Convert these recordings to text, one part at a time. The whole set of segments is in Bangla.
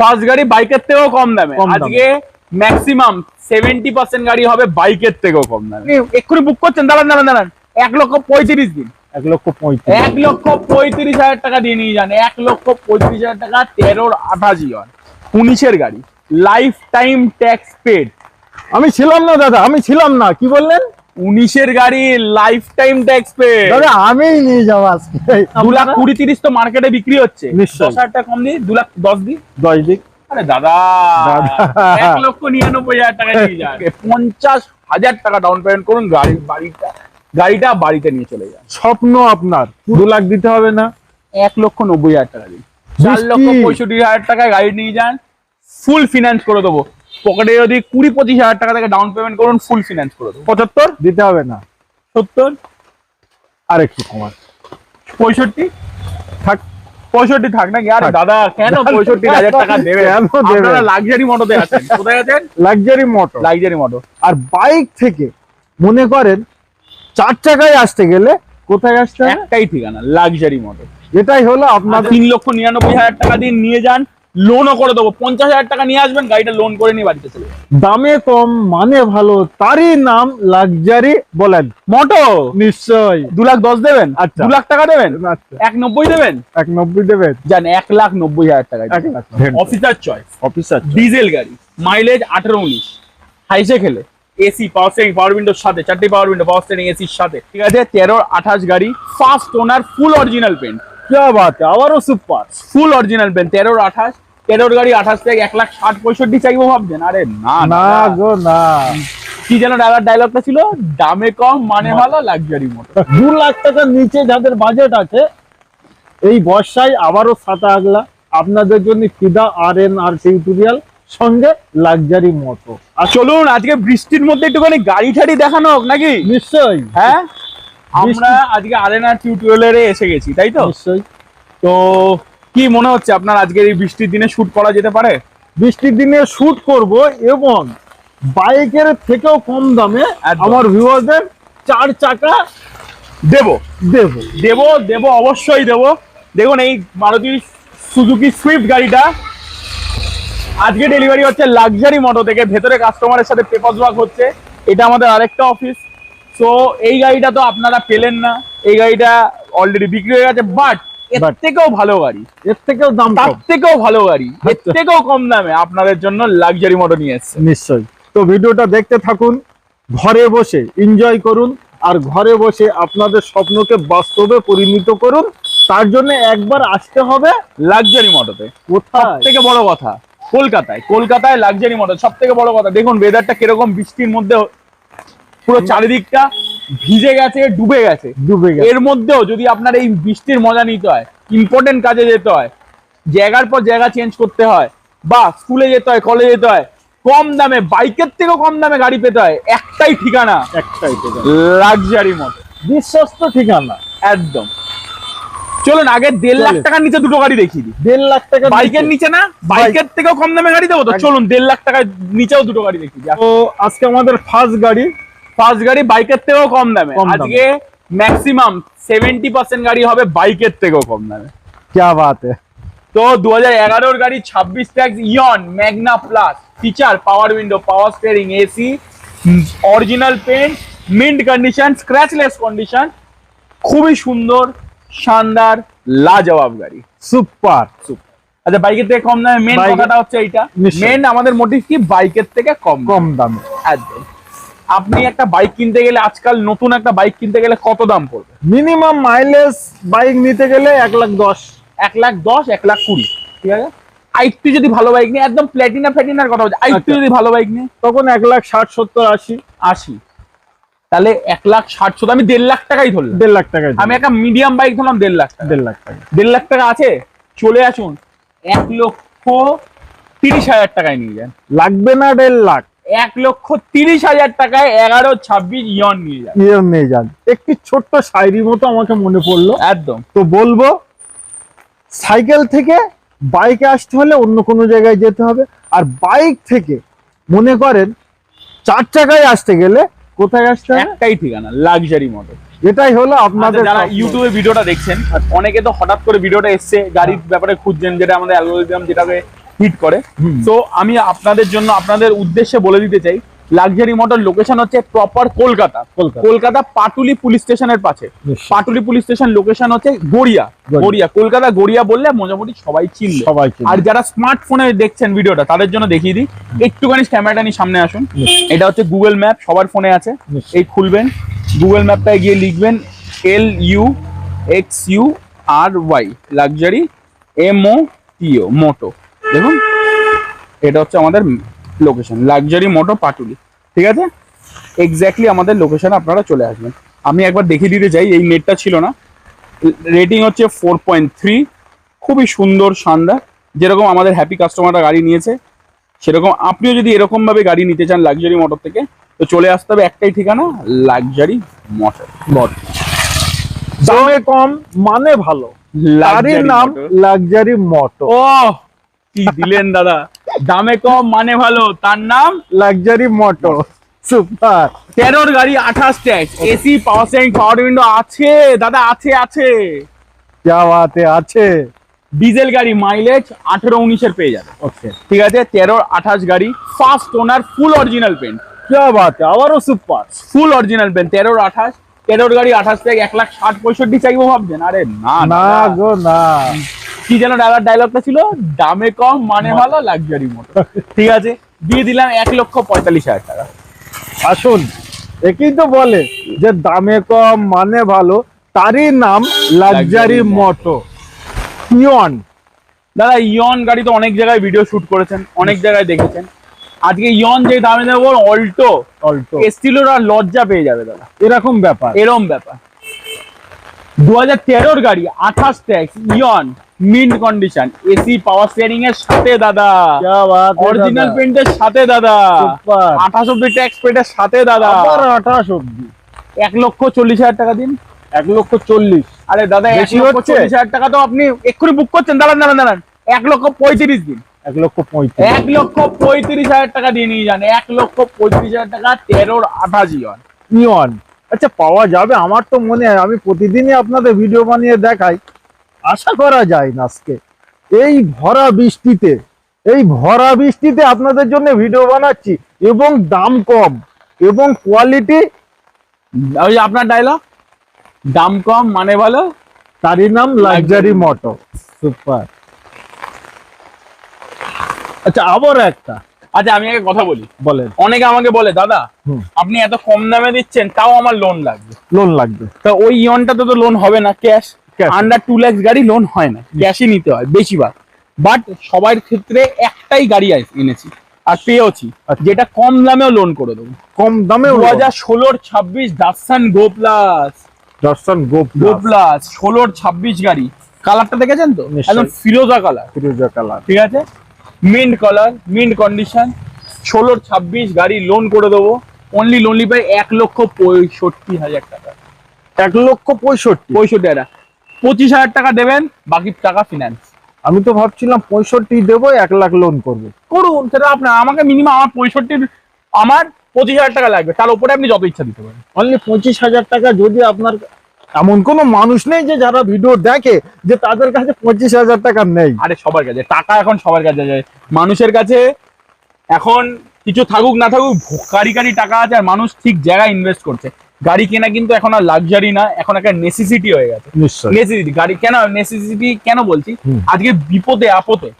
ফার্স্ট গাড়ি বাইকের থেকেও কম দামে। আজকে ম্যাক্সিমাম সেভেন্টি পার্সেন্ট গাড়ি হবে বাইকের থেকেও কম দামে। এক্ষুনি বুক করছেন দাঁড়ান দাঁড়ান দাঁড়ান। এক লক্ষ পঁয়ত্রিশ দিন। এক লক্ষ পঁয়ত্রিশ। এক লক্ষ পঁয়ত্রিশ হাজার টাকা দিয়ে নিয়ে যান। এক লক্ষ পঁয়ত্রিশ হাজার টাকা তেরোর আঠাশ ইয়ন উনিশের গাড়ি। লাইফ টাইম ট্যাক্স পেড আমি ছিলাম না দাদা আমি ছিলাম না। কি বললেন? উনিশের গাড়ি লাইফ টাইম ট্যাক্স পেড দাদা আমিই নিয়ে যাব আজকে। দু লাখ কুড়ি তিরিশ তো মার্কেটে বিক্রি হচ্ছে। দশ হাজার টাকা কম দিই দু লাখ দশ দিই। দশ দিক আরে দাদা দাদা। এক লক্ষ নিরানব্বই হাজার টাকা নিয়ে যান। পঞ্চাশ হাজার টাকা ডাউন পেমেন্ট করুন গাড়ি বাড়িটা গাড়িটা বাড়িতে নিয়ে চলে যান। স্বপ্ন আপনার। দু লাখ দিতে হবে না। এক লক্ষ নব্বই হাজার টাকা দিন। চার লক্ষ পঁয়ষট্টি হাজার টাকায় গাড়ি নিয়ে যান। ফুল ফিনান্স করে দেবো। পকেটে যদি কুড়ি পঁচিশ হাজার টাকা থেকে ডাউন পেমেন্ট করুন ফুল ফিনান্স করে দেবো। পঁচাত্তর? দিতে হবে না। সত্তর? আর একটু কমান। পঁয়ষট্টি? থাক পঁয়ষট্টি থাক নাকি? আরে। দাদা কেন পঁয়ষট্টি হাজার টাকা দেবে? আপনারা লাক্সারি মোটরতে আছেন। কোথায় আছেন? লাক্সারি মোটর লাক্সারি মোটর আর বাইক থেকে মনে করেন চার চাকায় আসতে গেলে কোথায় আসতে একটাই ঠিকানা লাক্সারি মোটর এটাই হলো আপনার তিন লক্ষ নিরানব্বই হাজার টাকা দিয়ে নিয়ে যান লোনও করে দেবো। পঞ্চাশ হাজার টাকা নিয়ে আসবেন গাড়িটা লোন করে নিয়ে বাড়িতে চলে দামে কম মানে ভালো তারই নাম লাক্সারি বলেন। মোটো নিশ্চয় দু লাখ দশ দেবেন? আচ্ছা। দু লাখ টাকা দেবেন? আচ্ছা। এক নব্বই দেবেন? এক নব্বই দেবেন। জান এক লাখ নব্বই হাজার টাকা অফিসার চয়েস অফিসার ডিজেল গাড়ি। মাইলেজ আঠেরো উনিশ। হাইসে খেলে এসি পাওয়ার স্টেরিং পাওয়ার উইন্ডোর সাথে। চারটি পাওয়ার উইন্ডো পাওয়ার স্টেরিং এসির সাথে। ঠিক আছে তেরো আঠাশ গাড়ি। First owner full original paint যা বাত আবারও সুপার ফুল অরিজিনাল পেন তেরোর আঠাশ তেরোর গাড়ি আঠাশ থেকে এক লাখ ষাট পঁয়ষট্টি চাইব ভাবছেন আরে না না গো না কি যেন ডালার ডায়লগটা ছিল দামে কম মানে ভালো লাক্সারি মোটর দু লাখ টাকার নিচে যাদের বাজেট আছে এই বর্ষায় আবারও সাতা আগলা। আপনাদের জন্য Fida R N R tutorial সঙ্গে লাক্সারি মোটর আর চলুন আজকে বৃষ্টির মধ্যে একটুখানি গাড়ি ঠাড়ি দেখানো হোক নাকি? নিশ্চয়ই। হ্যাঁ? আমরা আজকে আরেনা টিউটোরিয়ালে এসে গেছি তাই তো? নিশ্চয়ই। তো কি মনে হচ্ছে আপনার আজকের এই বৃষ্টির দিনে শুট করা যেতে পারে? বৃষ্টির দিনে শুট করব এবং বাইকের থেকেও কম দামে। আমার ভিউয়ারদের চার চাকা দেব। দেব। দেব দেব অবশ্যই দেব। দেখুন এই মারুতি সুজুকি সুইফট গাড়িটা আজকে ডেলিভারি হচ্ছে লাক্সারি মোটো থেকে। ভেতরে কাস্টমারের সাথে পেপার ওয়ার্ক হচ্ছে। এটা আমাদের আরেকটা অফিস সো এই গাড়িটা তো আপনারা পেলেন না। এই গাড়িটা অলরেডি বিক্রি হয়ে গেছে বাট এর থেকেও ভালো গাড়ি। এর থেকেও দাম তার থেকেও ভালো গাড়ি। এর আচ্ছা। থেকেও কম দামে আপনাদের জন্য লাক্সারি মোটো নিয়ে এসছে। নিশ্চয়ই। তো ভিডিওটা দেখতে থাকুন ঘরে বসে এনজয় করুন আর ঘরে বসে আপনাদের স্বপ্নকে বাস্তবে পরিণত করুন। তার জন্য একবার আসতে হবে লাক্সারি সব কোথায়? থেকে বড় কথা কলকাতায়। কলকাতায় লাক্সারি মডেল সব থেকে বড় কথা। দেখুন ওয়েদারটা কীরকম বৃষ্টির মধ্যে পুরো চারিদিকটা ভিজে গেছে ডুবে গেছে। ডুবে গেছে। এর মধ্যেও যদি আপনার এই বৃষ্টির মজা নিতে হয় ইম্পর্টেন্ট কাজে যেতে হয় জায়গার পর জায়গা চেঞ্জ করতে হয় বা স্কুলে যেতে হয় কলেজে যেতে হয় কম দামে বাইকের থেকেও কম দামে গাড়ি পেতে হয় একটাই ঠিকানা। একটাই। লাক্সারি মডেল বিশ্বস্ত ঠিকানা। একদম। চলুন আগে দেড় লাখ টাকার নিচে দুটো গাড়ি দেখিয়ে দিই। দেড় লাখ টাকা বাইকের নিচে না বাইকের থেকেও কম দামে গাড়ি দেবো তো? চলুন দেড় লাখ টাকার নিচেও দুটো গাড়ি দেখি তো আজকে আমাদের ফার্স্ট গাড়ি ফার্স্ট গাড়ি বাইকের থেকেও কম দামে। আজকে ম্যাক্সিমাম সেভেন্টি পার্সেন্ট গাড়ি হবে বাইকের থেকেও কম দামে। ক্যা বাত তো দু হাজার এগারোর গাড়ি ছাব্বিশ tax Eon Magna plus feature power window power steering AC original paint mint condition scratchless condition খুবই সুন্দর শানদার লাজবাব গাড়ি। সুপার। সুপার। আচ্ছা বাইকের থেকে কম দামে মেন কথাটা হচ্ছে এইটা। মেন আমাদের মোটিভ কি? বাইকের থেকে কম কম দামে। একদম। আপনি একটা বাইক কিনতে গেলে আজকাল নতুন একটা বাইক কিনতে গেলে কত দাম পড়বে? মিনিমাম মাইলেজ বাইক নিতে গেলে এক লাখ দশ। এক লাখ দশ এক লাখ কুড়ি ঠিক আছে? আইটু যদি ভালো বাইক নিয়ে একদম প্ল্যাটিনা ফ্ল্যাটিনার কথা বলছে। আইটু আচ্ছা। যদি ভালো বাইক নিয়ে। তখন এক লাখ ষাট সত্তর আশি। আশি। তাহলে এক লাখ ষাট শুধু আমি দেড় লাখ টাকাই ধরলাম। দেড় লাখ টাকায় আমি একটা মিডিয়াম বাইক ধরলাম দেড় লাখ দেড় লাখ টাকা। দেড় লাখ টাকা আছে? চলে আসুন। এক লক্ষ তিরিশ হাজার টাকায় নিয়ে যান। লাগবে না দেড় লাখ। এক লক্ষ তিরিশ হাজার টাকায় এগারো ছাব্বিশ ইয়ন নিয়ে যান নিয়ে নিয়ে যান। একটি ছোট্ট শায়রি মতো আমাকে মনে পড়ল। একদম। তো বলব সাইকেল থেকে বাইকে আসতে হলে অন্য কোনো জায়গায় যেতে হবে। আর বাইক থেকে মনে করেন চার চাকায় আসতে গেলে কোথায় আসতে হবে? একটাই ঠিকানা লাক্সারি মডেল এটাই হলো আপনাদের যারা ইউটিউবে ভিডিওটা দেখছেন অনেকে তো হঠাৎ করে ভিডিওটা এসছে গাড়ির ব্যাপারে খুঁজছেন যেটা আমাদের অ্যালগোরিদম যেটাকে হিট করে। তো আমি আপনাদের জন্য আপনাদের উদ্দেশ্যে বলে দিতে চাই লাক্সারি মোটর লোকেশন হচ্ছে প্রপার কলকাতা। কলকাতা। পাটুলি পুলিশ স্টেশনের পাশে। পাটুলি পুলিশ স্টেশন লোকেশন হচ্ছে গড়িয়া। গড়িয়া। কলকাতা গড়িয়া বললে মোটামুটি সবাই চিনবে। সবাই আর যারা স্মার্টফোনে দেখছেন ভিডিওটা তাদের জন্য দেখিয়ে দিই। একটুখানি ক্যামেরাটা নিয়ে সামনে আসুন। এটা হচ্ছে গুগল ম্যাপ সবার ফোনে আছে। এই খুলবেন। গুগল ম্যাপটায় গিয়ে লিখবেন L U X U R Y luxury M O T O motor দেখুন এটা হচ্ছে আমাদের লোকেশন লাক্সারি মোটো পাটুলি ঠিক আছে? এক্স্যাক্টলি আমাদের লোকেশনে আপনারা চলে আসবেন। আমি একবার দেখিয়ে দিতে চাই এই নেটটা ছিল না। রেটিং হচ্ছে ফোর পয়েন্ট থ্রি খুবই সুন্দর শানদার। যেরকম আমাদের হ্যাপি কাস্টমাররা গাড়ি নিয়েছে সেরকম আপনিও যদি এরকমভাবে গাড়ি নিতে চান লাক্সারি মোটর থেকে তো চলে আসতে হবে একটাই ঠিকানা লাক্সারি মোটর বট। দামে কম মানে ভালো। তারই নাম লাক্সারি মোটো ও কি দিলেন দাদা? দামে কম মানে ভালো। তার নাম? লাক্সারি মোটো সুপার তেরোর গাড়ি আঠাশ tax. AC power steering power window আছে। দাদা আছে আছে। যা বাতে আছে। ডিজেল গাড়ি মাইলেজ আঠেরো উনিশের পেয়ে যাবে। ওকে ঠিক আছে তেরোর আঠাশ গাড়ি first owner full original paint যা বাতে আবারও সুপার ফুল অরিজিনাল পেন তেরোর আঠাশ। তেরোর গাড়ি আঠাশ থেকে এক লাখ ষাট পঁয়ষট্টি চাইব ভাবছেন। আরে না না গো না। কি যেন ডায়লগ ডায়লগটা ছিল? দামে কম মানে ভালো লাক্সারি মোটর ঠিক আছে দিয়ে দিলাম এক লক্ষ পঁয়তাল্লিশ হাজার টাকা। আসুন একই তো বলে যে দামে কম মানে ভালো তারই নাম লাক্সারি Luxury মোটো ইয়ন দাদা ইয়ন গাড়ি তো অনেক জায়গায় ভিডিও শুট করেছেন অনেক জায়গায় দেখেছেন। আজকে ইয়ন যে দামে দেবো অল্টো অল্টো এস্টিলোর আর লজ্জা পেয়ে যাবে দাদা। এরকম ব্যাপার। এরম ব্যাপার। দু হাজার তেরোর গাড়ি আঠাশ tax Eon mint condition AC power steering এর সাথে দাদা। অরিজিনাল দাদা। পেন্টের সাথে দাদা। আঠাশ অব্দি ট্যাক্স পেটের সাথে দাদা। আঠাশ অব্দি। এক লক্ষ চল্লিশ হাজার টাকা দিন। এক লক্ষ চল্লিশ। আরে দাদা এক লক্ষ? চল্লিশ হাজার টাকা তো আপনি এক্ষুনি বুক করছেন। দাঁড়ান দাঁড়ান দাঁড়ান। এক লক্ষ পঁয়ত্রিশ দিন। এক লক্ষ পঁয়ত্রিশ। এক লক্ষ পঁয়ত্রিশ হাজার টাকা দিয়ে নিয়ে যান। এক লক্ষ পঁয়ত্রিশ হাজার টাকা তেরোর আঠাশ ইয়ন। ইয়ন। আচ্ছা পাওয়া যাবে। আমার তো মনে হয় আমি প্রতিদিনই আপনাদের ভিডিও বানিয়ে দেখাই। আশা করা যায় না আজকে। এই ভরা বৃষ্টিতে এই ভরা বৃষ্টিতে আপনাদের জন্য ভিডিও বানাচ্ছি এবং দাম কম এবং কোয়ালিটি ওই আপনার ডায়লগ দাম কম মানে ভালো তারই নাম লাক্সারি মোটো সুপার আচ্ছা আবার একটা। আচ্ছা আমি আগে কথা বলি। বলেন। অনেকে আমাকে বলে দাদা আপনি এত কম দামে দিচ্ছেন তাও আমার লোন লাগবে। লোন লাগবে। তা ওই ইয়নটাতে তো লোন হবে না ক্যাশ. আন্ডার টু ল্যাক্স গাড়ি লোন হয় না ক্যাশই নিতে হয় বেশিরভাগ। বাট সবার ক্ষেত্রে একটাই গাড়ি এনেছি আর পেয়েওছি আচ্ছা। যেটা কম দামেও লোন করে দেবো। কম দামে দু হাজার ষোলোর ছাব্বিশ দাসান গো প্লাস দর্শন গোপ গো প্লাস ষোলোর ছাব্বিশ গাড়ি। কালারটা দেখেছেন তো। একদম ফিরোজা কালার ফিরোজা কালার ঠিক আছে? মিন্ট কালার মিন্ট কন্ডিশন ষোলোর ছাব্বিশ গাড়ি লোন করে দেবো। অনলি লোনলি পাই এক লক্ষ পঁয়ষট্টি হাজার টাকা। এক লক্ষ পঁয়ষট্টি? পঁয়ষট্টি হাজার। পঁচিশ হাজার টাকা দেবেন বাকি টাকা ফিনান্স আমি তো ভাবছিলাম পঁয়ষট্টি দেবো এক লাখ লোন করব। করুন সেটা আপনার আমাকে মিনিমাম আমার পঁয়ষট্টির আমার পঁচিশ হাজার টাকা লাগবে। তার উপরে আপনি যত ইচ্ছা দিতে পারেন। অনলি পঁচিশ হাজার টাকা যদি আপনার এমন কোনো মানুষ নেই যে যারা ভিডিও দেখে যে তাদের কাছে পঁচিশ হাজার টাকা নেই। আরে সবার কাছে টাকা এখন সবার কাছে যায়। মানুষের কাছে এখন কিছু থাকুক না থাকুক কারি কারি টাকা আছে আর মানুষ ঠিক জায়গায় ইনভেস্ট করছে। গাড়ি কেনা কিন্তু এখন আর লাক্সারি না এখন একটা নেসেসিটি হয়ে গেছে। নেসেসিটি গাড়ি কেন নেসেসিটি কেন বলছি? আজকে বিপদে আপদে।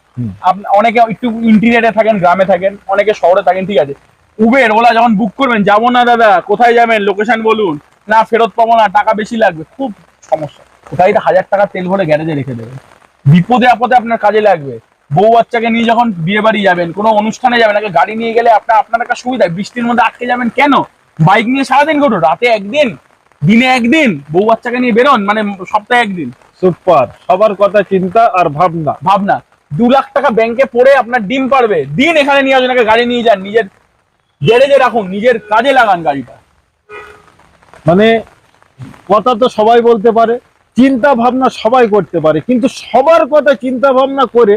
অনেকে একটু ইন্টিরিয়ারে থাকেন গ্রামে থাকেন অনেকে শহরে থাকেন ঠিক আছে। উবের ওলা যখন বুক করবেন যাব না দাদা কোথায় যাবেন? লোকেশন বলুন। না ফেরত পাবো না টাকা বেশি লাগবে। খুব সমস্যা। কোথায় হাজার টাকা তেল ভরে গ্যারেজে রেখে দেবেন। বিপদে আপদে আপনার কাজে লাগবে। বউ বাচ্চাকে নিয়ে যখন বিয়ে বাড়ি যাবেন কোনো অনুষ্ঠানে যাবেন আগে গাড়ি নিয়ে গেলে আপনার আপনার একটা সুবিধা বৃষ্টির মধ্যে আটকে যাবেন কেন? বাইক নিয়ে সারাদিন ঘটো রাতে একদিন দিনে একদিন বউ বাচ্চাকে নিয়ে বেরোন মানে সপ্তাহে একদিন। সুপার সবার কথা চিন্তা আর ভাবনা। ভাবনা। দু লাখ টাকা ব্যাংকে পড়ে আপনার ডিম পারবে। দিন এখানে নিয়ে আসুন গাড়ি নিয়ে যান নিজের গ্যারেজে রাখুন নিজের কাজে লাগান গাড়িটা। মানে কথা তো সবাই বলতে পারে চিন্তা ভাবনা সবাই করতে পারে কিন্তু সবার কথা চিন্তা ভাবনা করে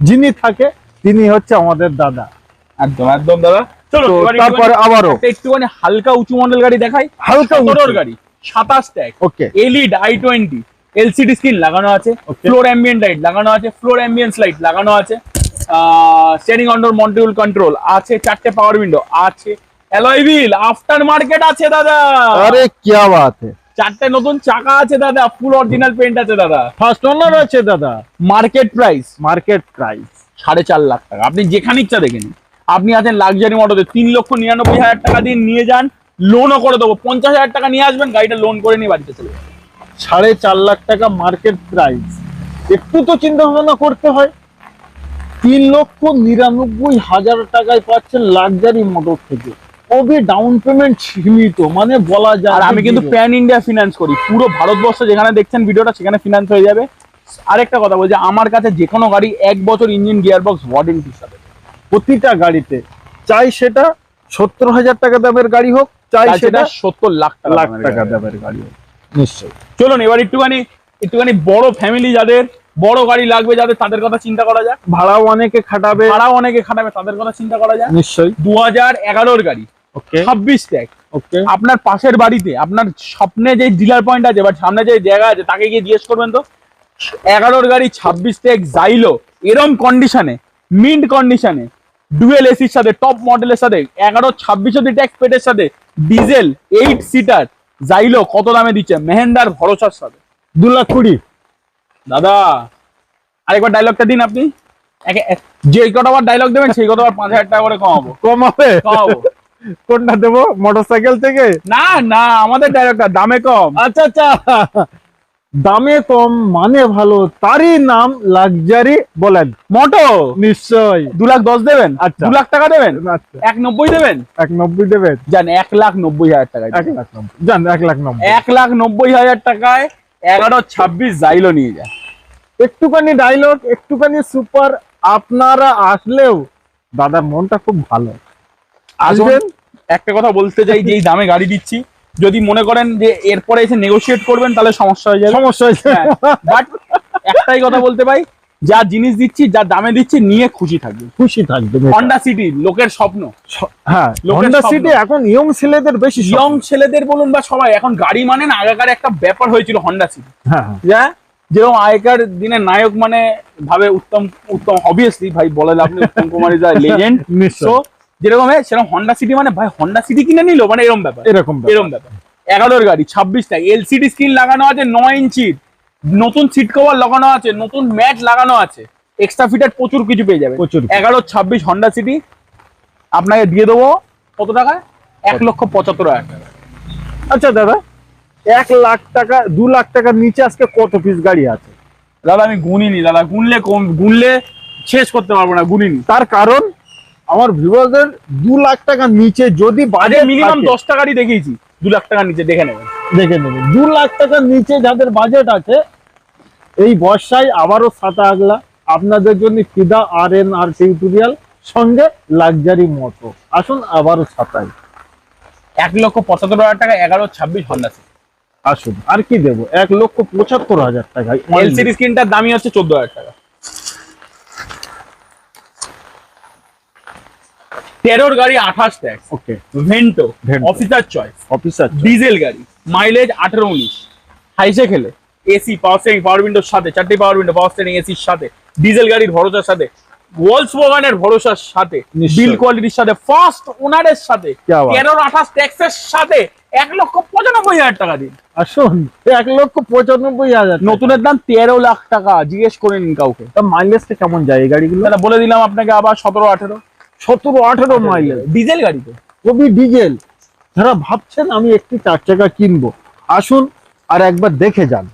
যিনি থাকে তিনি হচ্ছে আমাদের দাদা। একদম একদম দাদা। তারপরে আবারও। একটুখানি হালকা উঁচু মডেল গাড়ি দেখাই। হালকা মোটর গাড়ি সাতাশ tax okay LED I twenty LCD screen লাগানো আছে ফ্লোর অ্যাম্বিয়েন্ট লাইট লাগানো আছে ফ্লোর অ্যাম্বিয়েন্স লাইট লাগানো আছে স্টিয়ারিং অন্ডোর মন্টিউল কন্ট্রোল আছে চারটে পাওয়ার উইন্ডো আছে অ্যালয় হুইল আফটার মার্কেট আছে দাদা। আরে কি আছে চারটে নতুন চাকা আছে দাদা ফুল অরিজিনাল পেন্ট আছে দাদা। ফার্স্ট ওনার আছে দাদা। মার্কেট প্রাইস মার্কেট প্রাইস সাড়ে চার লাখ টাকা। আপনি যেখানে ইচ্ছা দেখেন আপনি আছেন লাক্সারি মোটরতে তিন লক্ষ নিরানব্বই হাজার টাকা দিয়ে নিয়ে যান লোনও করে দেবো। পঞ্চাশ হাজার টাকা নিয়ে আসবেন গাড়িটা লোন করে নিয়ে বাড়িতে চলে সাড়ে চার লাখ টাকা মার্কেট প্রাইস একটু তো চিন্তা ভাবনা করতে হয়। তিন লক্ষ নিরানব্বই হাজার টাকায় পাচ্ছেন লাক্সারি মোটর থেকে। কবে ডাউন পেমেন্ট সীমিত মানে বলা যায় আর আমি কিন্তু প্যান ইন্ডিয়া ফিনান্স করি। পুরো ভারতবর্ষ যেখানে দেখছেন ভিডিওটা সেখানে ফিনান্স হয়ে যাবে। আরেকটা কথা বলছি আমার কাছে যে কোনো গাড়ি এক বছর ইঞ্জিন গিয়ার বক্স ওয়ারেন্টি হিসাবে। প্রতিটা গাড়িতে। চাই সেটা সত্তর হাজার টাকা দামের গাড়ি হোক চাই সেটা সত্তর লাখ লাখ টাকা গাড়ি। দামের গাড়ি হোক। নিশ্চয়ই। চলুন এবার একটুখানি একটুখানি বড় ফ্যামিলি যাদের বড় গাড়ি লাগবে যাদের তাদের কথা চিন্তা করা যায় ভাড়াও অনেকে খাটাবে। ভাড়াও অনেকে খাটাবে তাদের কথা চিন্তা করা যায় নিশ্চয়ই। দু হাজার এগারোর গাড়ি ওকে। ছাব্বিশ ট্যাগ ওকে। আপনার পাশের বাড়িতে আপনার স্বপ্নে যে ডিলার পয়েন্ট আছে বা সামনে যে জায়গা আছে তাকে গিয়ে জিজ্ঞেস করবেন তো? এগারোর গাড়ি ছাব্বিশ ট্যাগ জাইলো এরম কন্ডিশনে মিন্ট কন্ডিশনে ডুয়েল এসির সাথে টপ মডেলের সাথে এগারো ছাব্বিশ অব্দি ট্যাক্স পেটের সাথে ডিজেল এইট সিটার জাইলো কত দামে দিচ্ছে? মেহেন্দার ভরসার সাথে। দু লাখ কুড়ি। দাদা আরেকবার ডায়লগটা দিন আপনি। যে কতবার ডায়লগ দেবেন সেই কতবার পাঁচ হাজার টাকা করে কমাবো। কমাবো? কোনটা দেবো? মোটরসাইকেল থেকে? না না আমাদের ডায়লগটা দামে কম। আচ্ছা আচ্ছা। দামে কম মানে ভালো তারই নাম লাক্সারি বলেন। মোটো? নিশ্চয় দু লাখ দশ দেবেন? আচ্ছা। দু লাখ টাকা দেবেন? আচ্ছা। এক নব্বই দেবেন? এক নব্বই দেবেন। জান এক লাখ নব্বই হাজার টাকা এক লাখ নব্বই। জান এক লাখ নব্বই। এক লাখ নব্বই হাজার টাকায় এগারো ছাব্বিশ জাইলো নিয়ে যায় একটুখানি ডাইলগ একটুখানি সুপার আপনারা আসলেও দাদার মনটা খুব ভালো। আসবেন? একটা কথা বলতে চাই যে এই দামে গাড়ি দিচ্ছি। যদি মনে করেন যে এরপরে এসে নেগোশিয়েট করবেন তাহলে সমস্যা হয়ে যাবে। সমস্যা হয়েছে বাট একটাই কথা বলতে পাই যা জিনিস দিচ্ছি যা দামে দিচ্ছি নিয়ে খুশি থাকবে। খুশি থাকবে হন্ডা সিটি লোকের স্বপ্ন। হ্যাঁ হন্ডা সিটি এখন ইয়ং ছেলেদের বেশি ইয়ং ছেলেদের বলুন বা সবাই এখন গাড়ি মানে না আগেকার একটা ব্যাপার হয়েছিল হন্ডা সিটি হ্যাঁ হ্যাঁ। যেরকম আগেকার দিনে নায়ক মানে ভাবে উত্তম উত্তম অবভিয়াসলি ভাই বলে লাভ নেই উত্তম কুমার ইজ লেজেন্ড নিশ্চয় সো যেরকম সেরকম হন্ডা সিটি মানে ভাই হন্ডা সিটি কিনে নিল মানে এরকম ব্যাপার। এরকম। এরকম ব্যাপার। এগারোর গাড়ি ছাব্বিশটা এলসিডি স্ক্রিন লাগানো আছে নয় ইঞ্চির নতুন সিট কভার লাগানো আছে নতুন ম্যাট লাগানো আছে। এক্সট্রা ফিটার প্রচুর কিছু পেয়ে যাবে। প্রচুর। এগারো ছাব্বিশ হন্ডা সিটি আপনাকে দিয়ে দেবো কত টাকায় এক লক্ষ পঁচাত্তর হাজার টাকা। আচ্ছা দাদা এক লাখ টাকা দু লাখ টাকার নিচে আজকে কত পিস গাড়ি আছে? দাদা আমি গুনিনি দাদা গুনলে কম গুনলে শেষ করতে পারব না গুনিনি। তার কারণ? আমার ভিউয়ারদের দু লাখ টাকার নিচে যদি বাজেট মিনিমাম দশ টাকারই দেখিয়েছি দু লাখ টাকার নিচে দেখে নেবেন। দেখে নেবেন। দু লাখ টাকার নিচে যাদের বাজেট আছে এই বর্ষায় আবারও সাতা আগলা। আপনাদের জন্য Fida R N R tutorial সঙ্গে লাক্সারি মতো আসুন আবারও ছাতায় এক লক্ষ পঁচাত্তর হাজার টাকা এগারো ছাব্বিশ হন্ডা আসুন আর কি দেবো? এক লক্ষ পঁচাত্তর হাজার টাকা এলসিডি স্ক্রিনটার দামই হচ্ছে চোদ্দ হাজার টাকা। তেরোর গাড়ি আঠাশ tax okay Vento officer choice officer diesel গাড়ি মাইলেজ আঠেরো উনিশ হাইসে খেলে এসি পাওয়ার স্টেরিং পাওয়ার উইন্ডোর সাথে চারটি পাওয়ার উইন্ডো পাওয়ার স্টেরিং এসির সাথে ডিজেল গাড়ির ভরসার সাথে ওয়ালস বোগানের ভরসার সাথে বিল কোয়ালিটির সাথে ফার্স্ট ওনারের সাথে তেরোর আঠাশ ট্যাক্সের সাথে এক লক্ষ পঁচানব্বই হাজার টাকা দিন। এক লক্ষ পঁচানব্বই হাজার নতুনের দাম তেরো লাখ টাকা জিজ্ঞেস করে নিন কাউকে। তা মাইলেজটা কেমন যায় গাড়িগুলো? বলে দিলাম আপনাকে আবার সতেরো আঠেরো। সতেরো আঠেরো মাইলেজ ডিজেল গাড়িতে? কবি ডিজেল। যারা ভাবছেন আমি একটি চার চাকা কিনবো আসুন আর একবার দেখে যান।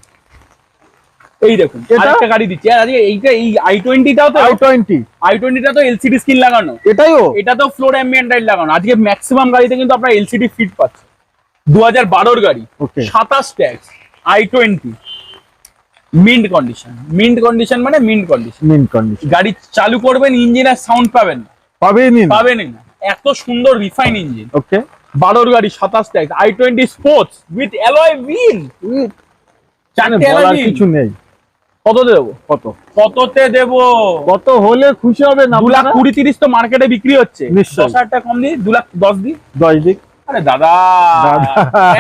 এই দেখুন এটা? আরেকটা গাড়ি দিচ্ছি। আর আজকে এইটা এই আই টোয়েন্টিটাও তো আই টোয়েন্টি আই টোয়েন্টিটা তো এলসিডি স্ক্রিন লাগানো। এটাইও? এটা তো ফ্লোর অ্যাম্বিয়েন্ট লাইট লাগানো। আজকে ম্যাক্সিমাম গাড়িতে কিন্তু আপনার এলসিডি ফিট পাচ্ছে দু হাজার বারোর গাড়ি। সাতাশ tax I twenty mint condition mint condition মানে মিন্ট কন্ডিশন মিন কন্ডিশন গাড়ি চালু করবেন ইঞ্জিনের সাউন্ড পাবেন না। পাবেনই না পাবেনই না এত সুন্দর রিফাইন ইঞ্জিন ওকে বারোর গাড়ি সাতাশ tax I twenty sports with alloy wheel কিছু নেই। কত দেবো? কত? কততে দেবো? কত হলে খুশি হবে না দু লাখ কুড়ি তিরিশ তো মার্কেটে বিক্রি হচ্ছে। দশ হাজার টাকা কম দিই দু লাখ দশ দিই। দশ দিক। আরে দাদা।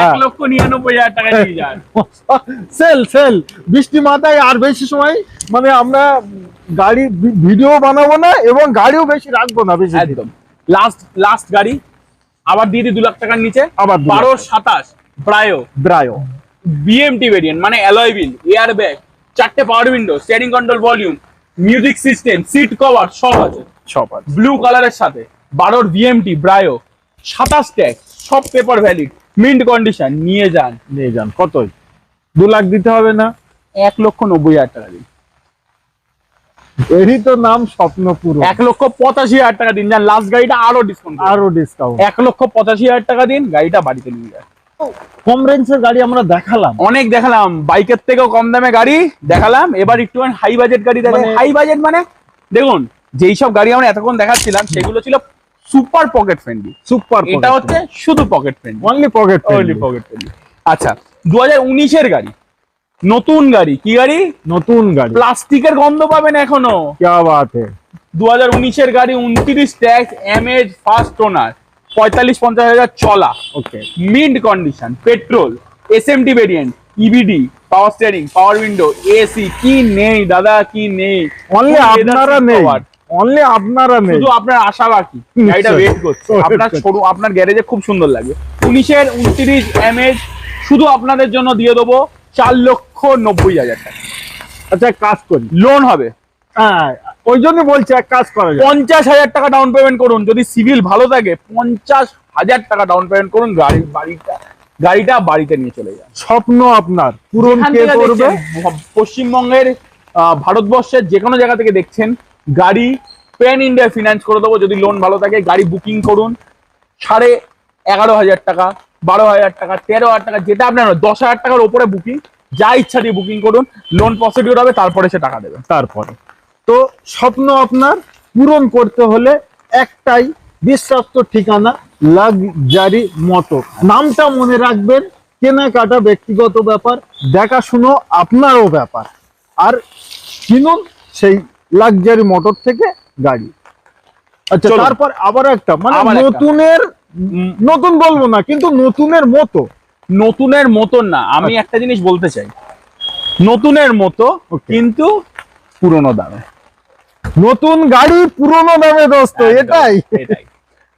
এক লক্ষ নিরানব্বই হাজার টাকা নিয়ে যান। সেল সেল বৃষ্টি মাথায় আর বেশি সময় মানে আমরা গাড়ি ভিডিও বানাবো না এবং গাড়িও বেশি রাখব না বেশি একদম। লাস্ট লাস্ট গাড়ি আবার দিয়ে দিই দু লাখ টাকার নিচে। আবার বারো সাতাশ প্রায় ব্রায়ো বিএমটি ভেরিয়েন্ট মানে অ্যালয় হুইল এয়ার ব্যাগ চারটে power window steering control volume music system seat cover সব আছে। সব আছে। ব্লু কালারের সাথে বারোর বিএমটি ব্রায়ো সাতাশ ট্যাক্স সব পেপার ভ্যালিড মিন্ট কন্ডিশন নিয়ে যান। নিয়ে যান কতই? দু লাখ দিতে হবে না? এক লক্ষ নব্বই হাজার টাকা দিন। এরই তো নাম স্বপ্ন পুরো এক লক্ষ পঁচাশি হাজার টাকা দিন। যান লাস্ট গাড়িটা আরও ডিসকাউন্ট আরও ডিসকাউন্ট এক লক্ষ পঁচাশি হাজার টাকা দিন গাড়িটা বাড়িতে নিয়ে যান। কম রেঞ্জের গাড়ি আমরা দেখালাম। অনেক দেখালাম। বাইকের থেকেও কম দামে গাড়ি দেখালাম। এবার একটু হাই বাজেট গাড়ি দেখেন। মানে- হাই বাজেট মানে দেখুন যেই সব গাড়ি আমরা এতক্ষণ দেখাচ্ছিলাম সেগুলো ছিল সুপার পকেট ফ্রেন্ডলি। সুপার এটা হচ্ছে শুধু pocket friendly. Only pocket only pocket friendly আচ্ছা দু এর উনিশের গাড়ি। নতুন গাড়ি। কি গাড়ি? নতুন গাড়ি। প্লাস্টিকের গন্ধ পাবেন এখনও। দু হাজার উনিশের গাড়ি উনত্রিশ ট্যাক্স এমএজ ফার্স্ট ওনার পঁয়তাল্লিশ পঞ্চাশ হাজার চলা। Okay mint condition petrol S M T variant EBD power steering power window AC কি নেই দাদা কি নেই? অনলি আপনারা নেই। অনলি আপনারা নেই। শুধু আপনার আশা বাকি। গাড়িটা ওয়েট করছে। আপনার করছে। আপনার গ্যারেজে খুব সুন্দর লাগবে। উনিশের উনত্রিশ এমএজ শুধু আপনাদের জন্য দিয়ে দেবো চার লক্ষ নব্বই হাজার টাকা। আচ্ছা কাজ করি। লোন হবে। হ্যাঁ ওই জন্য বলছি এক কাজ করা যায়। পঞ্চাশ হাজার টাকা ডাউন পেমেন্ট করুন। যদি সিভিল ভালো থাকে পঞ্চাশ হাজার টাকা ডাউন পেমেন্ট করুন গাড়ি বাড়িটা গাড়িটা বাড়িতে নিয়ে চলে যান। স্বপ্ন আপনার। পূরণ কে করবে? পশ্চিমবঙ্গের ভারতবর্ষের যে কোনো জায়গা থেকে দেখছেন গাড়ি প্যান ইন্ডিয়া ফিনান্স করে দেবো যদি লোন ভালো থাকে গাড়ি বুকিং করুন সাড়ে এগারো হাজার টাকা বারো হাজার টাকা তেরো হাজার টাকা যেটা আপনার দশ হাজার টাকার ওপরে বুকিং যা ইচ্ছা দিয়ে বুকিং করুন লোন প্রসিডিউর হবে তারপরে সে টাকা দেবে। তারপরে। তো স্বপ্ন আপনার পূরণ করতে হলে একটাই বিশ্বস্ত ঠিকানা লাগজারি মোটর নামটা মনে রাখবেন কেনাকাটা ব্যক্তিগত ব্যাপার দেখাশুনো আপনারও ব্যাপার। আর কিনুন সেই লাক্সারি মোটর থেকে গাড়ি। আচ্ছা তারপর আবার একটা মানে নতুনের নতুন বলব না কিন্তু নতুনের মতো। নতুনের মতন না আমি একটা জিনিস বলতে চাই। নতুনের মতো কিন্তু পুরনো দামে। নতুন গাড়ি পুরনো দামে দোস্ত এটাই। এটাই।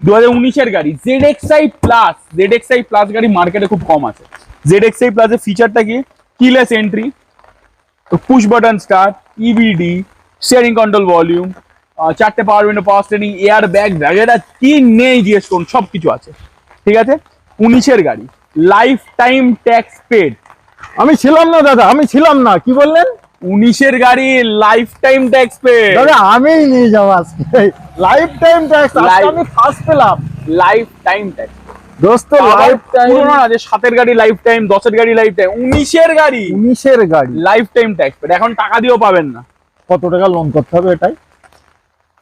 দু হাজার উনিশের গাড়ি Z XI plus Z XI plus গাড়ি মার্কেটে খুব কম আছে। জেড এক্সআই প্লাস এর ফিচারটা কি? Keyless entry push button start EBD steering control volume চারটে power window power steering air bag ব্যাগেরা কি নেই জিজ্ঞেস করুন সব কিছু আছে। ঠিক আছে? উনিশের গাড়ি লাইফ টাইম ট্যাক্স পেড আমি ছিলাম না দাদা আমি ছিলাম না কি বললেন? উনিশের গাড়ি লাইফ টাইম ট্যাক্স পেড দাদা আমিই নিয়ে যাব আজকে। লাইফ টাইম ট্যাক্স আমি ফার্স্ট পেলাম। লাইফ টাইম ট্যাক্স দোস্ত লাইফ টাইম পুরোনো না যে সাতের গাড়ি লাইফ টাইম দশের গাড়ি লাইফ টাইম উনিশের গাড়ি। উনিশের গাড়ি। লাইফ টাইম ট্যাক্স পেড এখন টাকা দিয়েও পাবেন না। কত টাকা লোন করতে হবে এটাই?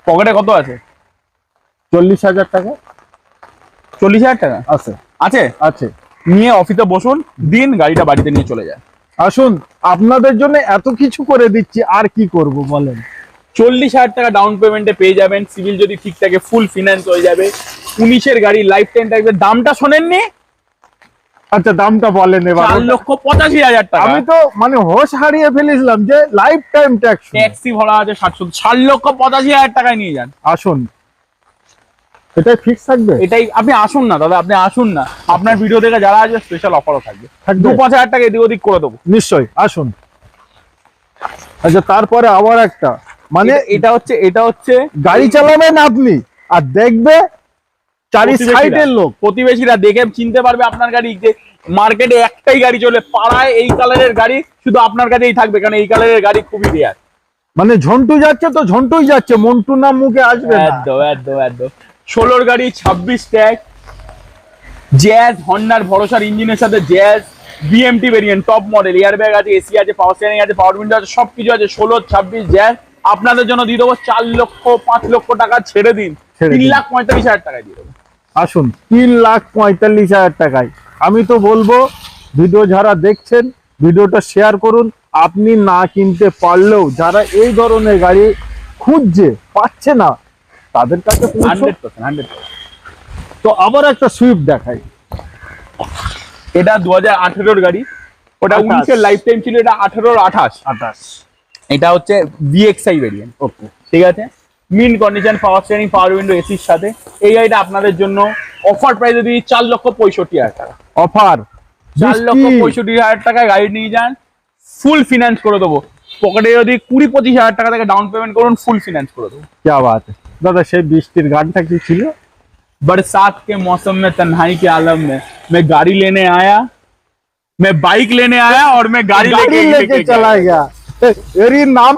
পকেটে কত আছে? চল্লিশ হাজার টাকা। চল্লিশ হাজার টাকা? আছে। আছে? আছে। নিয়ে অফিসে বসুন দিন গাড়িটা বাড়িতে নিয়ে চলে যায়। আসুন আপনাদের জন্য এত কিছু করে দিচ্ছি আর কি করব বলেন? চল্লিশ হাজার টাকা ডাউন পেমেন্টে পেয়ে যাবেন সিভিল যদি ঠিক থাকে ফুল ফিনান্স হয়ে যাবে। উনিশের গাড়ি লাইফ টাইম থাকবে। দামটা শোনেননি? আচ্ছা দামটা বলেন এবার। চার লক্ষ পঁচাশি হাজার টাকা। আমি তো মানে হোশ হারিয়ে ফেলেছিলাম যে লাইফ টাইম ট্যাক্স ট্যাক্সি ভরা আছে সাতশো। চার লক্ষ পঁচাশি হাজার টাকায় নিয়ে যান। আসুন। এটাই ফিক্স থাকবে? এটাই আপনি আসুন না দাদা আপনি আসুন না। আপনার ভিডিও দেখে যারা আছে স্পেশাল অফারও থাকবে? দু পাঁচ হাজার টাকা এদিক ওদিক করে দেবো। নিশ্চয়ই আসুন। আচ্ছা তারপরে আবার একটা। মানে এটা হচ্ছে এটা হচ্ছে গাড়ি চালাবেন আপনি আর দেখবে চারি সাইডের লোক। প্রতিবেশীরা দেখে চিনতে পারবে আপনার গাড়ি যে মার্কেটে একটাই গাড়ি চলে পাড়ায় এই কালারের গাড়ি শুধু আপনার কাছেই থাকবে কারণ এই কালারের গাড়ি খুবই রেয়ার মানে ঝন্টু যাচ্ছে তো ঝন্টুই যাচ্ছে মন্টু নাম মুখে আসবে একদম একদম একদম। ষোলোর গাড়ি ছাব্বিশ ট্যাগ। জ্যাজ হন্ডার ভরসার ইঞ্জিনের সাথে Jazz BMT variant top model air bag আছে এসি আছে পাওয়ার স্টিয়ারিং আছে পাওয়ার উইন্ডো আছে সবকিছু আছে। ষোলো ছাব্বিশ জ্যাজ আপনাদের জন্য দিয়ে দেবো চার লক্ষ পাঁচ লক্ষ টাকা ছেড়ে দিন। তিন। লাখ পঁয়তাল্লিশ হাজার টাকা দিয়ে দেবো। আসুন তিন লাখ পঁয়তাল্লিশ হাজার টাকায়। আমি তো বলব ভিডিও যারা দেখছেন ভিডিওটা শেয়ার করুন। আপনি না কিনতে পারলেও যারা এই ধরনের গাড়ি খুঁজছে পাচ্ছে না তাদের কাছে তো আবার একটা সুইফট দেখাই। এটা দু হাজার আঠেরোর গাড়ি। ওটা। উনিশের লাইফ টাইম ছিল এটা আঠেরোর আঠাশ। আঠাশ। এটা হচ্ছে ভিএক্সআই ভেরিয়েন্ট ওকে ঠিক আছে mean condition power steering power window এসির সাথে এই গাড়িটা আপনাদের জন্য অফার প্রাইসে দিয়ে চার লক্ষ পঁয়ষট্টি হাজার টাকা অফার চার লক্ষ পঁয়ষট্টি হাজার টাকায় গাড়ি নিয়ে যান ফুল ফিনান্স করে দেবো পকেটে যদি কুড়ি পঁচিশ হাজার টাকা থেকে ডাউন পেমেন্ট করুন ফুল ফিনান্স করে দেবো क्या बात है দাদা সেই বৃষ্টির গানটা কি ছিল बरसात के मौसम में तन्हाई के आलम में मैं गाड़ी लेने आया मैं बाइक लेने आया और मैं गाड़ी গাড়ি लेके লেকে চলা গেয়া এরই নাম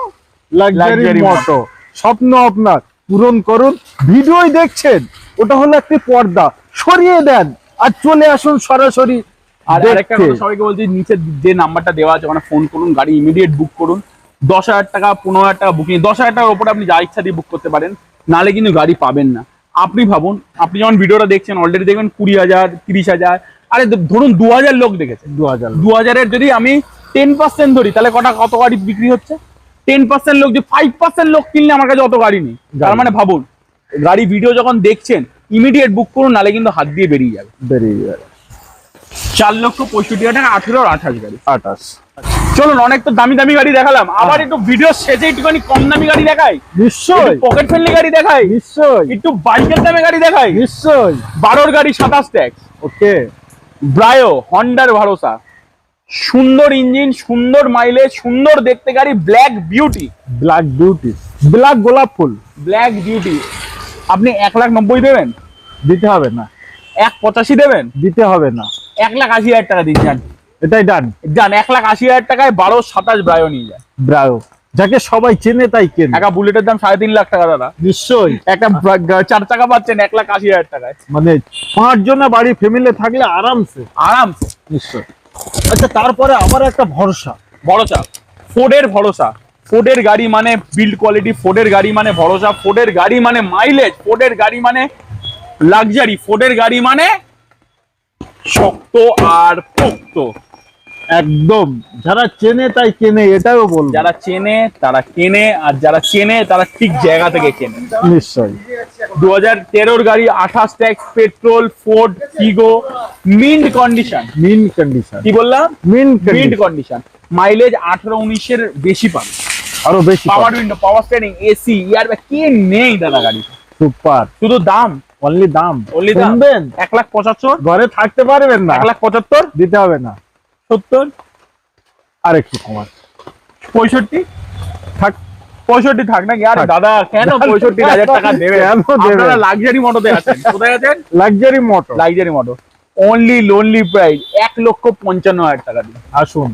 লাক্সারি মোটো স্বপ্ন আপনার পূরণ করুন। ভিডিওই দেখছেন ওটা হলো একটি পর্দা। সরিয়ে দেন আর চলে আসুন সরাসরি আর আরেকটা কথা সবাইকে বলছি নিচে যে নাম্বারটা দেওয়া আছে ওখানে ফোন করুন গাড়ি ইমিডিয়েট বুক করুন। দশ হাজার টাকা পনেরো হাজার টাকা বুকিং দশ হাজার টাকার উপরে আপনি যা ইচ্ছা দিয়ে বুক করতে পারেন। নালে কিন্তু গাড়ি পাবেন না। আপনি ভাবুন আপনি যখন ভিডিওটা দেখছেন অলরেডি দেখবেন কুড়ি হাজার তিরিশ হাজার। আরে ধরুন দু হাজার লোক দেখেছে। দু হাজার দু হাজারের যদি আমি টেন পার্সেন্ট ধরি তাহলে কটা কত গাড়ি বিক্রি হচ্ছে? টেন পার্সেন্ট লোক যে ফাইভ পার্সেন্ট লোক কিনলে আমার কাছে অত গাড়ি নেই। তার মানে ভাবুন গাড়ি ভিডিও যখন দেখছেন ইমিডিয়েট বুক করুন নালে কিন্তু হাত দিয়ে বেরিয়ে যাবে। বেরিয়ে যাবে। চার লক্ষ পঁয়ষট্টি হাজার টাকা আঠেরো আর আঠাশ গাড়ি। আঠাশ। চলুন অনেক তো দামি দামি গাড়ি দেখালাম। আবার একটু ভিডিও শেষে একটুখানি কম দামি গাড়ি দেখাই। নিশ্চয় পকেট ফ্রেন্ডলি গাড়ি দেখাই। নিশ্চয় একটু বাইকের দামে গাড়ি দেখাই। নিশ্চয় বারোর গাড়ি সাতাশ ট্যাক্স ওকে। ব্রায়ো হন্ডার ভরসা। সুন্দর ইঞ্জিন সুন্দর মাইলেজ সুন্দর দেখতে গাড়ি black beauty black beauty black গোলাপ ফুল। ব্ল্যাক বিউটি আপনি এক লাখ নব্বই দেবেন? দিতে হবে না। এক পঁচাশি দেবেন? দিতে হবে না। এক লাখ আশি হাজার টাকা দিন যান। এটাই ডান। যান এক লাখ আশি হাজার টাকায় বারো সাতাশ ব্রায়ো নিয়ে যান। ব্রায়ো। যাকে সবাই চেনে তাই কেন। একটা বুলেটের দাম সাড়ে তিন লাখ টাকা দাদা। নিশ্চয়ই। একটা চার টাকা পাচ্ছেন এক লাখ আশি হাজার টাকায়। মানে পাঁচ জনে বাড়ি ফ্যামিলি থাকলে আরামসে। আরামসে। নিশ্চয় আচ্ছা তারপরে আবার একটা ভরসা। ভরসা? ফোর্ডের ভরসা। ফোর্ডের গাড়ি মানে বিল্ড কোয়ালিটি ফোর্ডের গাড়ি মানে ভরসা, ফোর্ডের গাড়ি মানে মাইলেজ ফোর্ডের গাড়ি মানে লাক্সারি ফোর্ডের গাড়ি মানে শক্ত আর পোক্ত। একদম। যারা চেনে তাই কেনে এটাও বলব। যারা চেনে তারা কেনে আর যারা চেনে তারা ঠিক জায়গা থেকে কেনে। নিশ্চয় দু হাজার তেরোর গাড়ি আঠাশ tax petrol Ford Figo mint condition mint condition কি বললাম? মিন মিন্ট কন্ডিশন মাইলেজ আঠারো উনিশের বেশি পাবে। আরও বেশি power window power steering AC air bag কি নেই দাদা গাড়ি? সুপার শুধু দাম? অনলি দাম। অনলি দাম। এক লাখ পঁচাত্তর? ঘরে থাকতে পারবেন না। এক লাখ পঁচাত্তর? দিতে হবে না। সত্তর আর একটু কমান পঁয়ষট্টি? থাক পঁয়ষট্টি থাক নাকি? আরে দাদা কেন পঁয়ষট্টি হাজার টাকা দেবে? আপনারা লাক্সারি মোটরতে আছেন। কোথায় আছেন? Luxury motor luxury motor only lonely price এক লক্ষ পঞ্চান্ন হাজার টাকা দিয়ে আসুন।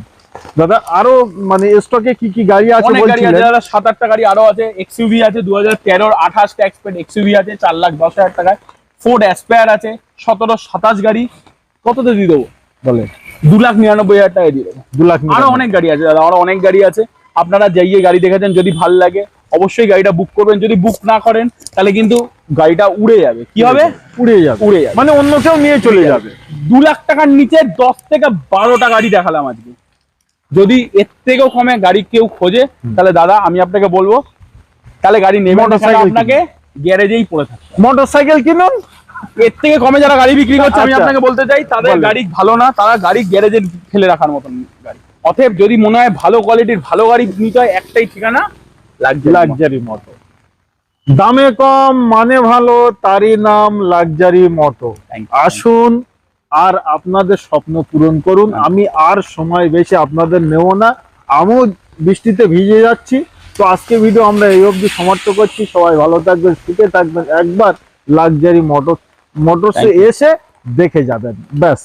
দাদা আরও মানে স্টকে কি কি গাড়ি আছে বলছিলেন? দাদা সাত আটটা গাড়ি আরও আছে। এক্সইউভি আছে দু হাজার তেরোর আঠাশ ট্যাক্স পেড এক্সইউভি আছে চার লাখ দশ হাজার টাকায়। ফোর্ড অ্যাসপায়ার আছে সতেরো সাতাশ গাড়ি। কততে দিয়ে দেবো? বলে দু লাখ নিরানব্বই হাজার টাকা দিয়ে দেবো। দু লাখ আরও অনেক গাড়ি আছে দাদা আরও অনেক গাড়ি আছে। আপনারা যাইয়ে গাড়ি দেখেছেন যদি ভালো লাগে অবশ্যই গাড়িটা বুক করবেন। যদি বুক না করেন তাহলে কিন্তু গাড়িটা উড়ে যাবে। কি হবে? উড়ে যাবে। উড়ে যাবে। মানে অন্য কেউ নিয়ে চলে যাবে। দু লাখ টাকার নিচে দশ থেকে বারোটা গাড়ি দেখালাম আজকে। যদি এর থেকেও কমে গাড়ি কেউ খোঁজে তাহলে দাদা আমি আপনাকে বলব তাহলে গাড়ি নেবেন না, তাহলে আপনাকে গ্যারেজেই পড়ে থাকে মোটর সাইকেল কিনুন এর থেকে কমে যারা গাড়ি বিক্রি করছে আমি আচ্ছা। আপনাকে বলতে চাই তাদের গাড়ি ভালো না তারা গাড়ি গ্যারেজে ফেলে রাখার মতন গাড়ি। অতএব যদি মনে হয় ভালো কোয়ালিটির ভালো গাড়ি নিতে হয় একটাই ঠিকানা লাক্সারি মোটো দামে কম মানে ভালো তারই নাম লাক্সারি মোটো আসুন আর আপনাদের স্বপ্ন পূরণ করুন। আমি আর সময় বেশি আপনাদের নেব না। আমিও বৃষ্টিতে ভিজে যাচ্ছি। তো আজকে ভিডিও আমরা এই অবধি সমাপ্ত করছি। সবাই ভালো থাকবেন সুখে থাকবেন। একবার লাক্সারি মোটর মোটরসে Thank you. এসে দেখে যাবেন ব্যাস